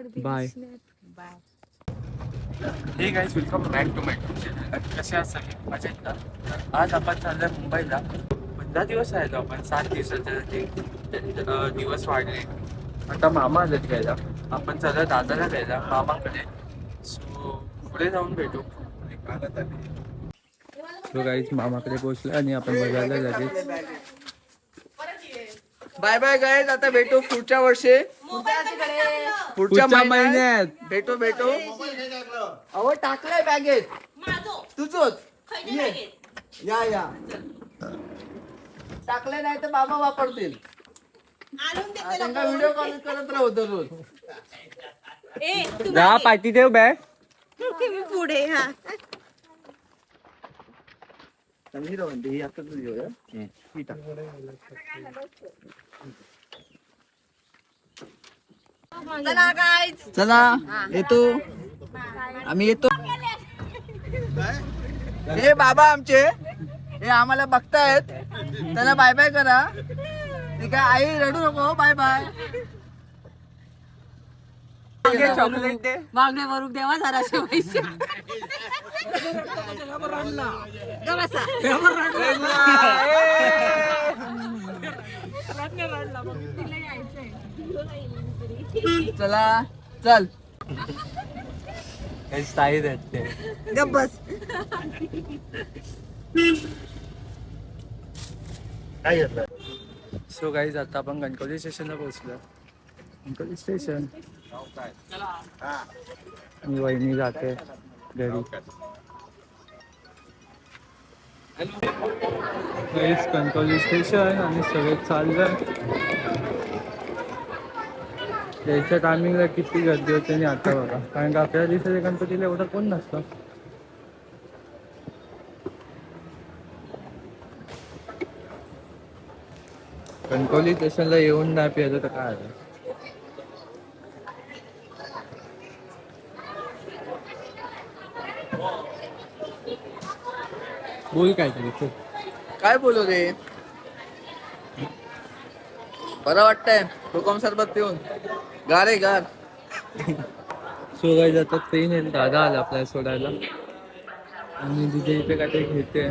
Bye bye hey guys welcome back to my channel कसे आहात सगळे? मजेत तर आज आपण चाललोय मुंबईला. पंधरा दिवस राहिलो आपण सात दिवसाचे दिवस वाढले. आता मामा आलेत घ्यायला. आपण चाललो दादाला घ्यायला मामाकडे. सो पुढे जाऊन भेटू. तो गाईज मामाकडे पोहोचलो आणि आपण बघायला लगेच बाय बाय गाईज आता भेटू पुढच्या वर्षी. पुढच्या महिन्यात भेटू भेटू. अहो टाकलाय बॅगेत. तुझोच. ये. या या. टाकले नाही तर बाबा वापरतील. व्हिडिओ कॉल करत राहतो रोज दहा पाठी ठेव बॅग. पुढे हा. ही आता तुझी होय, हं? ही टाक. चला काय चला येतो. आम्ही येतो. हे बाबा आमचे. हे आम्हाला बघतायत. त्याला बाय बाय करा. ठीक आहे आई रडू नको. बाय बाय चॉकलेट दे. मागणे वरून देवा जराशे पैसे. ग चला चल. साई देते गप बस. सो गाईज आता आपण गणपती स्टेशनला पोहोचलो. गणपती स्टेशन मी वहिनी जाते घरी. गाईज कणकवली स्टेशन आणि सगळे चाललं. यायच्या टायमिंगला किती गर्दी होते आणि आता बघा. कारण का आपल्या दिवसाच्या गणपतीला एवढं कोण नसतं. कणकवली स्टेशनला येऊन नाही पिलं तर काय आलं बोल काय तरी तू काय बोलू रे? बरं वाटतंय. हुकम सरबत पिऊन. गार आहे गार. सो काही जातात ट्रेन येईल दादा आला आपल्याला सोडायला. आणि तिथे इथे काहीतरी घेते.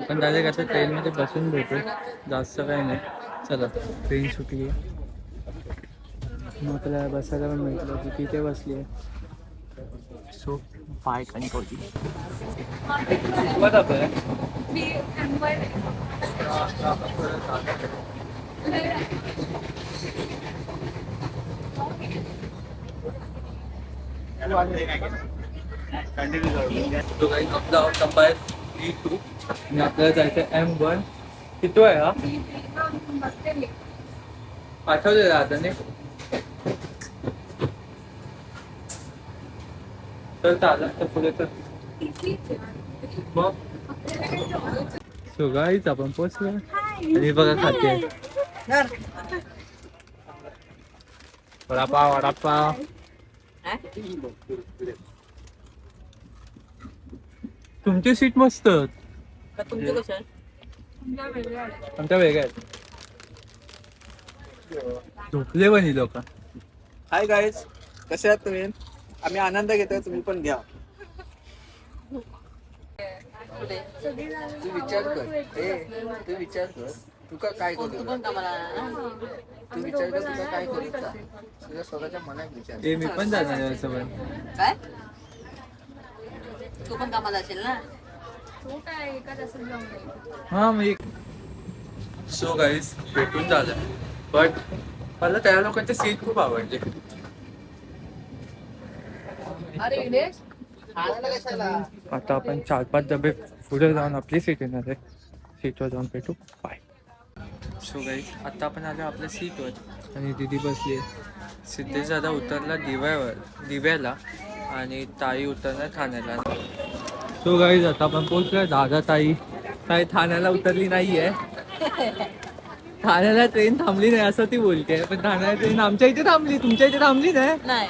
आपण डायरेक्ट आता ट्रेनमध्ये बसून भेटू. जास्त काही नाही. चला ट्रेन सुटली. आहे मग आपल्याला बसायला पण भेटलं. ती तिथे बसली आहे. सो पाय कणकवली तो काही आपला टप्पा आहे डी टू आणि आपल्याला जायचं एम वन किती आहे हा पाठवलेला आता नाही तर चालेल तर पुढे तर मग सो गाईच आपण पोचलो आणि बघा खाते वडापाव वडापाव तुमची सीट मस्त तुमचे कसे आमच्या वेगळ्या आहेत झोपले पण ही लोक हाय गाईज कसे आहात तुम्ही? आम्ही आनंद घेतोय तुम्ही पण घ्या. तू विचार कर. तू विचार कर. तुका काय करू? तू पण कामाला तू विचार कर तुका काय करू? तुझ्या स्वतःच्या मनात विचार ए मी पण जाणार आहे सोबत काय? तू पण कामाला असेल ना? हा एक सो गाईस भेटून झालं. बट मला त्या लोकांचे सीट खूप आवडले. अरे आता आपण चार पाच डबे पुढे जाऊन आपली सीट येणार आहे. सीटवर जाऊन भेटू. बाय सो गाईस आता आपण आलो आपल्या सीटवर आणि दिदी बसली आहे. सिद्धेश दादा उतरला दिव्यावर दिव्याला आणि ताई उतरणार ठाण्याला. सो गाईज आता आपण पोहोचलोय. दादा ताई ताई ठाण्याला उतरली नाहीये. ठाण्याला ट्रेन थांबली नाही असं ती बोलते. पण ठाण्याला ट्रेन आमच्या इथे थांबली. तुमच्या इथे थांबली नाही? नाही.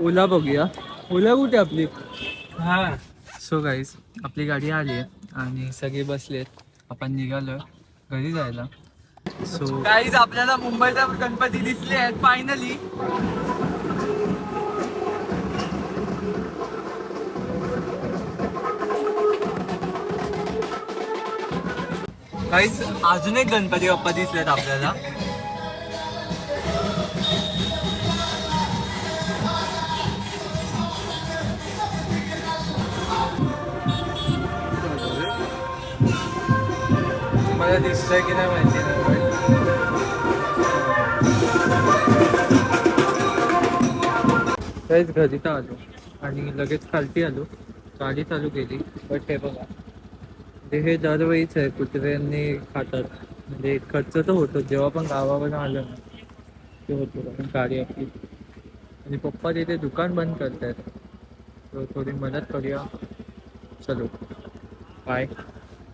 ओला बघूया. ओला कुठे आपली? हा. सो गाईज आपली गाडी आली आहे आणि सगळे बसलेत. आपण निघालो घरी जायला? सो काहीच आपल्याला मुंबईचा गणपती दिसले आहेत फायनली काहीच अजून एक गणपती बाप्पा दिसलेत आपल्याला. मला दिसतंय की नाही माहिती नाही. काहीच घरी तर आलो. आणि लगेच खालती आलो. गाडी चालू केली. बट हे बघा. ते हे दरवेळीच आहे. कुत्र्यांनी खातात. म्हणजे खर्च तर होतो जेव्हा पण गावावर आलं ना ते होतो. कारण गाडी आपली. आणि पप्पा तिथे दुकान बंद करतायत. तर थोडी मदत करूया. चलो. बाय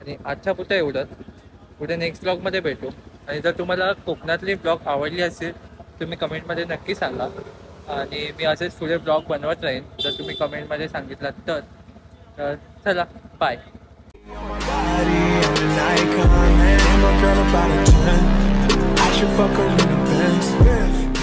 आणि आजच्या पुढे एवढंच. पुढे नेक्स्ट ब्लॉगमध्ये भेटू. आणि जर तुम्हाला कोकणातली ब्लॉग आवडली असेल तुम्ही कमेंटमध्ये नक्की सांगा. आणि मी असेच पुढे ब्लॉग बनवत राहीन. जर तुम्ही कमेंटमध्ये सांगितलात तर तर चला bye should fuck her in the